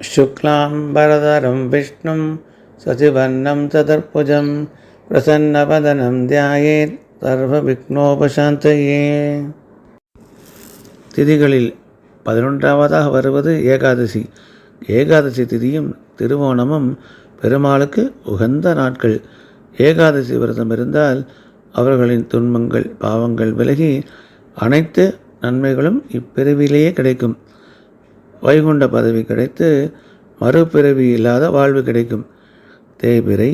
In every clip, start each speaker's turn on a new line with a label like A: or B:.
A: शुक्लाम्बरधरं विष्णुं सचिवर्णं चतुर्भुजं प्रसन्नवदनं ध्यायेत् சர்வவிக்னோபசாந்தயே திதிகளில் பதினொன்றாவதாக வருவது ஏகாதசி ஏகாதசி திதியும் திருவோணமும் பெருமாளுக்கு உகந்த நாட்கள் ஏகாதசி விரதம் இருந்தால் அவர்களின் துன்பங்கள் பாவங்கள் விலகி அனைத்து நன்மைகளும் இப்பிறவிலேயே கிடைக்கும் வைகுண்ட பதவி கிடைத்து மறுபிறவி இல்லாத வாழ்வு கிடைக்கும். தேய்பிறை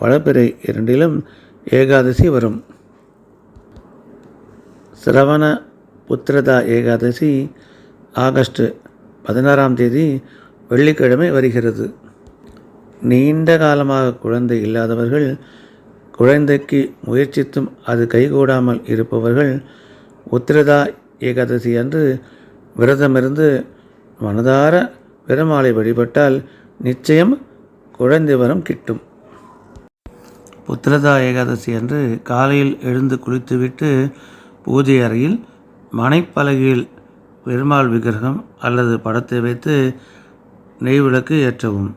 A: வளப்பிறை இரண்டிலும் ஏகாதசி வரும். சிரவண புத்திரதா ஏகாதசி ஆகஸ்ட் பதினாறாம் தேதி வெள்ளிக்கிழமை வருகிறது. நீண்ட காலமாக குழந்தை இல்லாதவர்கள் குழந்தைக்கு முயற்சித்தும் அது கைகூடாமல் இருப்பவர்கள் உத்திரதா ஏகாதசி அன்று விரதமிருந்து மனதார பெருமாளை வழிபட்டால் நிச்சயம் குழந்தை வரம் கிட்டும். புத்திரதா ஏகாதசி அன்று காலையில் எழுந்து குளித்துவிட்டு பூஜை அறையில் மனைப்பலகையில் பெருமாள் விக்கிரகம் அல்லது படத்தை வைத்து நெய் விளக்கு ஏற்றவும்.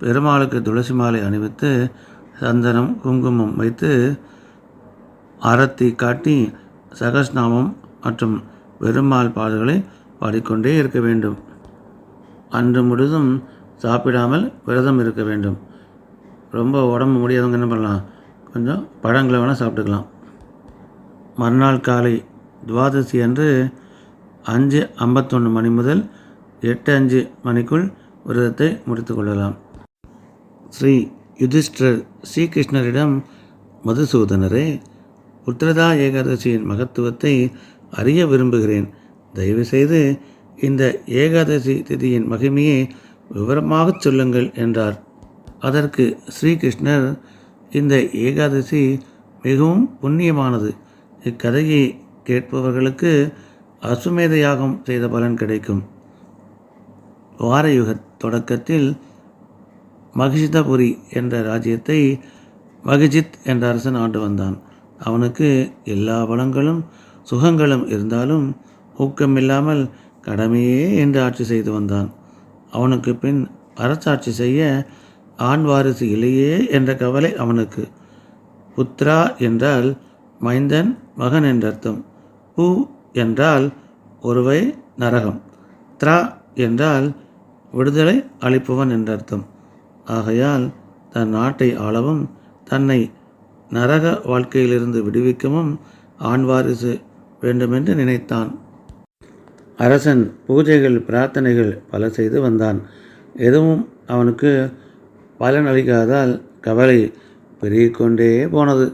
A: பெருமாளுக்கு துளசி மாலை அணிவித்து சந்தனம் குங்குமம் வைத்து அறத்தி காட்டி சகஸ்நாமம் மற்றும் பெருமாள் பாடல்களை பாடிக்கொண்டே இருக்க வேண்டும். அன்று முழுதும் சாப்பிடாமல் விரதம் இருக்க வேண்டும். ரொம்ப உடம்பு முடியாதவங்க என்ன பண்ணலாம்? கொஞ்சம் பழங்களை வேணால் சாப்பிட்டுக்கலாம். மறுநாள் காலை துவாதசி அன்று அஞ்சு ஐம்பத்தொன்று மணி முதல் எட்டு அஞ்சு மணிக்குள் விரதத்தை முடித்து கொள்ளலாம். ஸ்ரீ யுதிஷ்டர் ஸ்ரீகிருஷ்ணரிடம் மதுசூதனரே உத்திரதா ஏகாதசியின் மகத்துவத்தை அறிய விரும்புகிறேன். தயவுசெய்து இந்த ஏகாதசி திதியின் மகிமையை விவரமாகச் சொல்லுங்கள் என்றார். அதற்கு ஸ்ரீகிருஷ்ணர் இந்த ஏகாதசி மிகவும் புண்ணியமானது. இக்கதையை கேட்பவர்களுக்கு அசுமேத யாகம் செய்த பலன் கிடைக்கும். வாரயுக தொடக்கத்தில் மகிஷிதபுரி என்ற ராஜ்யத்தை மகிஜித் என்ற அரசன் ஆண்டு வந்தான். அவனுக்கு எல்லா வளங்களும் சுகங்களும் இருந்தாலும் ஊக்கமில்லாமல் கடமையே என்று ஆட்சி செய்து வந்தான். அவனுக்கு பின் அரசாட்சி செய்ய ஆண் வாரிசு இல்லையே என்ற கவலை அவனுக்கு. புத்ரா என்றால் மைந்தன் மகன் என்றர்த்தம். பூ என்றால் ஒருவை நரகம். த்ரா என்றால் விடுதலை அளிப்பவன் என்றர்த்தம். ஆகையால் தன் நாட்டை ஆளவும் தன்னை நரக வாழ்க்கையிலிருந்து விடுவிக்கவும் ஆண் வாரிசு வேண்டுமென்று நினைத்தான். அரசன் பூஜைகள் பிரார்த்தனைகள் பல செய்து வந்தான். எதுவும் அவனுக்கு பலனளிக்காதால் கவலை பெருகிக்கொண்டே போனது.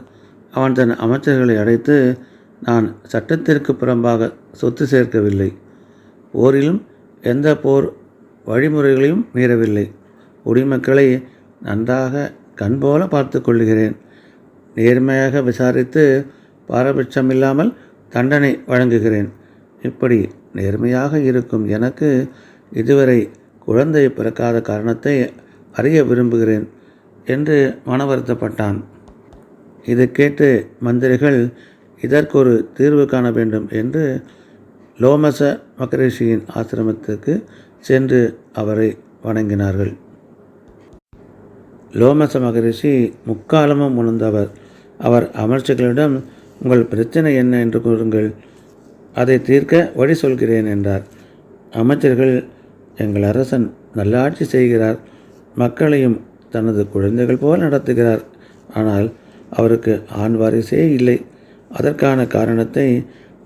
A: அவன் தன் அமைச்சர்களை அடைத்து நான் சட்டத்திற்கு புறம்பாக சொத்து சேர்க்கவில்லை. போரிலும் எந்த போர் வழிமுறைகளையும் மீறவில்லை. குடிமக்களை நன்றாக கண்போல பார்த்து கொள்கிறேன் நேர்மையாக விசாரித்து பாரபட்சமில்லாமல் தண்டனை வழங்குகிறேன். இப்படி நேர்மையாக இருக்கும். எனக்கு இதுவரை குழந்தை பிறக்காத காரணத்தை அறிய விரும்புகிறேன் என்று மனவருத்தப்பட்டான். இதை கேட்டு மந்திரிகள் இதற்கொரு தீர்வு காண வேண்டும் என்று லோமச மகரிஷியின் ஆசிரமத்துக்கு சென்று அவரை வணங்கினார்கள். லோமச மகரிஷி முக்காலமும் உணர்ந்தவர். அவர் அமர்ச்சிகளிடம் உங்கள் பிரச்சனை என்ன? என்று கூறுங்கள். அதை தீர்க்க வழி சொல்கிறேன் என்றார். அமைச்சர்கள் எங்கள் அரசன் நல்லாட்சி செய்கிறார். மக்களையும் தனது குழந்தைகள் போல் நடத்துகிறார். ஆனால் அவருக்கு ஆண் வாரிசே இல்லை. அதற்கான காரணத்தை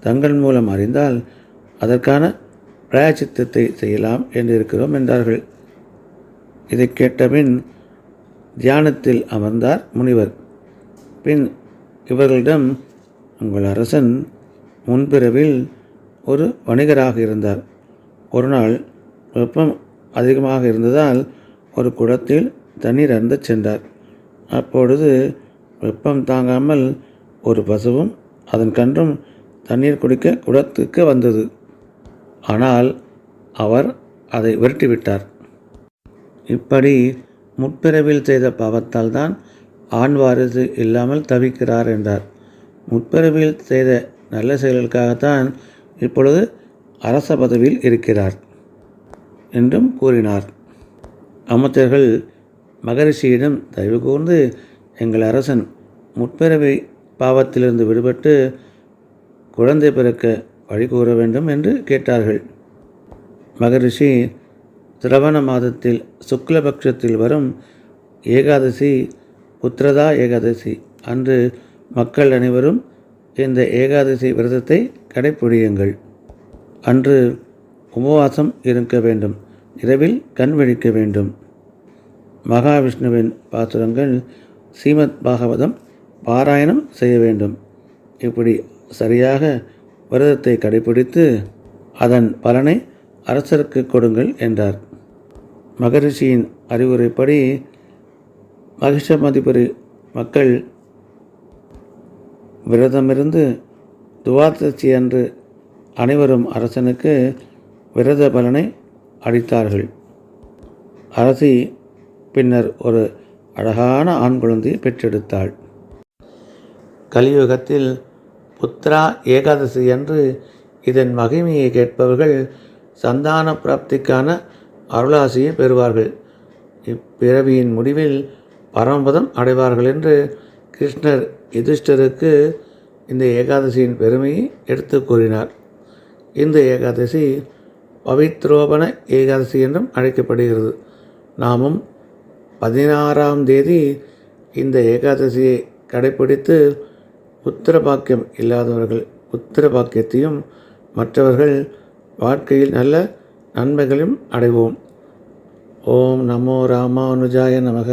A: தங்கள் மூலம் அறிந்தால் அதற்கான பிராயச்சித்தத்தை செய்யலாம் என்றிருக்கிறோம் என்றார்கள். இதை கேட்டபின் தியானத்தில் அமர்ந்தார் முனிவர். பின் இவர்களிடம் உங்கள் அரசன் முன்பிறவில் ஒரு வணிகராக இருந்தார். ஒரு நாள் வெப்பம் அதிகமாக இருந்ததால் ஒரு குடத்தில் தண்ணீர் அருந்தச் சென்றார். அப்பொழுது வெப்பம் தாங்காமல் ஒரு பசுவும் அதன் கன்றும் தண்ணீர் குடிக்க குடத்துக்கு வந்தது. ஆனால் அவர் அதை விரட்டிவிட்டார். இப்படி முற்பிறவில் செய்த பாவத்தால் தான் ஆண் வாரிசு இல்லாமல் தவிக்கிறார் என்றார். முற்பிறவில் செய்த நல்ல செயல்களுக்காகத்தான் இப்பொழுது அரச பதவியில் இருக்கிறார் என்றும் கூறினார். அமைச்சர்கள் மகரிஷியிடம் தயவு கூர்ந்து எங்கள் அரசன் முற்பிறவி பாவத்திலிருந்து விடுபட்டு குழந்தை பிறக்க வழி கூற வேண்டும் என்று கேட்டார்கள். மகரிஷி திரவண மாதத்தில் சுக்லபக்ஷத்தில் வரும் ஏகாதசி புத்திரதா ஏகாதசி அன்று மக்கள் அனைவரும் இந்த ஏகாதசி விரதத்தை கடைப்பிடியுங்கள். அன்று உபவாசம் இருக்க வேண்டும். இரவில் கண் விழிக்க வேண்டும். மகாவிஷ்ணுவின் பாசுரங்கள் ஸ்ரீமத் பாகவதம் பாராயணம் செய்ய வேண்டும். இப்படி சரியாக விரதத்தை கடைபிடித்து அதன் பலனை அரசருக்கு கொடுங்கள் என்றார். மகரிஷியின் அறிவுரைப்படி மகிஷமதிபுரி மக்கள் விரதமிருந்து துவாதசி அன்று அனைவரும் அரசனுக்கு விரத பலனை அளித்தார்கள். அரசி பின்னர் ஒரு அழகான ஆண் குழந்தையை பெற்றெடுத்தாள். கலியுகத்தில் புத்ரா ஏகாதசி அன்று இதன் மகிமையை கேட்பவர்கள் சந்தான பிராப்திக்கான அருளாசியை பெறுவார்கள். இப்பிறவியின் முடிவில் பரமபதம் அடைவார்கள் என்று கிருஷ்ணர் யுதிஷ்டருக்கு இந்த ஏகாதசியின் பெருமையை எடுத்து கூறினார். இந்த ஏகாதசி பவித்ரோபண ஏகாதசி என்றும் அழைக்கப்படுகிறது. நாமும் பதினாறாம் தேதி இந்த ஏகாதசியை கடைப்பிடித்து உத்தர பாக்கியம் இல்லாதவர்கள் உத்தர பாக்கியத்தையும் மற்றவர்கள் வாழ்க்கையில் நல்ல நன்மைகளையும் அடைவோம். ஓம் நமோ ராமானுஜாய நமக.